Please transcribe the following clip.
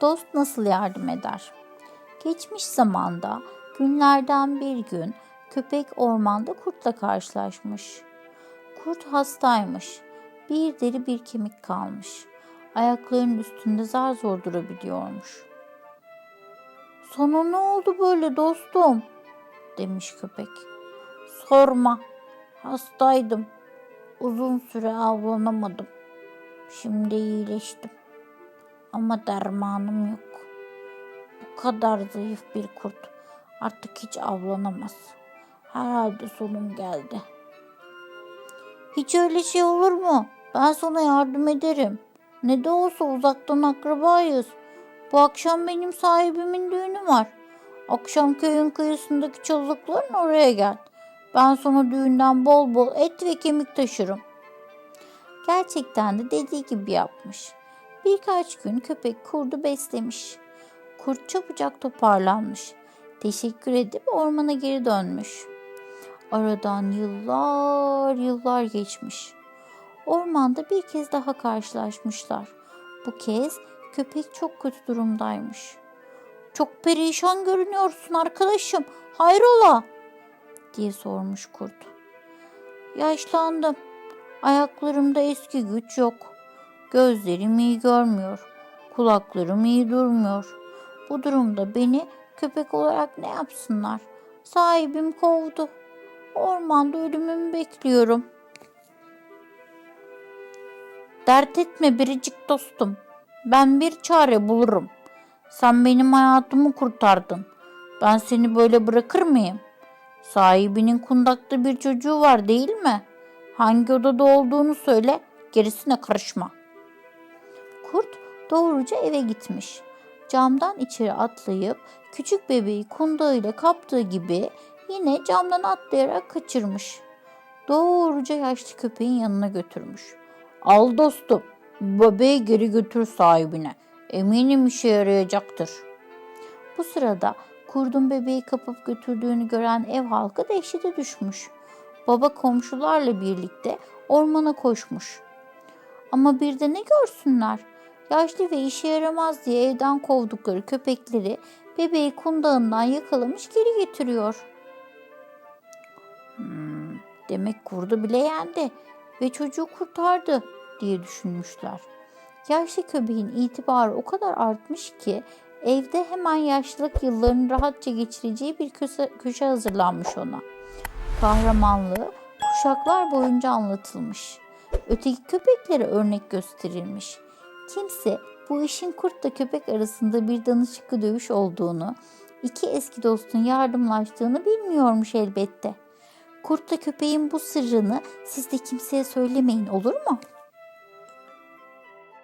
Dost nasıl yardım eder? Geçmiş zamanda günlerden bir gün köpek ormanda kurtla karşılaşmış. Kurt hastaymış. Bir deri bir kemik kalmış. Ayaklarının üstünde zar zor durabiliyormuş. Sana ne oldu böyle dostum? demiş köpek. Sorma. Hastaydım. Uzun süre avlanamadım. Şimdi iyileştim. Ama dermanım yok. Bu kadar zayıf bir kurt artık hiç avlanamaz. Herhalde sonum geldi. Hiç öyle şey olur mu? Ben sana yardım ederim. Ne de olsa uzaktan akrabayız. Bu akşam benim sahibimin düğünü var. Akşam köyün kıyısındaki çalılıkların oraya gel. Ben sana düğünden bol bol et ve kemik taşırım. Gerçekten de dediği gibi yapmış. Birkaç gün köpek kurdu beslemiş. Kurt çabucak toparlanmış. Teşekkür edip ormana geri dönmüş. Aradan yıllar yıllar geçmiş. Ormanda bir kez daha karşılaşmışlar. Bu kez köpek çok kötü durumdaymış. Çok perişan görünüyorsun arkadaşım. Hayrola? diye sormuş kurt. Yaşlandım. Ayaklarımda eski güç yok. Gözlerim iyi görmüyor. Kulaklarım iyi durmuyor. Bu durumda beni köpek olarak ne yapsınlar? Sahibim kovdu. Ormanda ölümümü bekliyorum. Dert etme biricik dostum. Ben bir çare bulurum. Sen benim hayatımı kurtardın. Ben seni böyle bırakır mıyım? Sahibinin kundakta bir çocuğu var değil mi? Hangi odada olduğunu söyle, gerisine karışma. Doğruca eve gitmiş. Camdan içeri atlayıp küçük bebeği kundağıyla kaptığı gibi yine camdan atlayarak kaçırmış. Doğruca yaşlı köpeğin yanına götürmüş. Al dostum, bebeği geri götür sahibine. Eminim işe yarayacaktır. Bu sırada kurdun bebeği kapıp götürdüğünü gören ev halkı dehşete düşmüş. Baba komşularla birlikte ormana koşmuş. Ama bir de ne görsünler? Yaşlı ve işe yaramaz diye evden kovdukları köpekleri bebeği kundağından yakalamış geri getiriyor. Hmm, demek kurdu bile yendi ve çocuğu kurtardı diye düşünmüşler. Yaşlı köpeğin itibarı o kadar artmış ki evde hemen yaşlılık yıllarını rahatça geçireceği bir köşe, köşe hazırlanmış ona. Kahramanlığı kuşaklar boyunca anlatılmış. Öteki köpeklere örnek gösterilmiş. Kimse bu işin kurtla köpek arasında bir danışıklı dövüş olduğunu, iki eski dostun yardımlaştığını bilmiyormuş elbette. Kurtla köpeğin bu sırrını siz de kimseye söylemeyin olur mu?''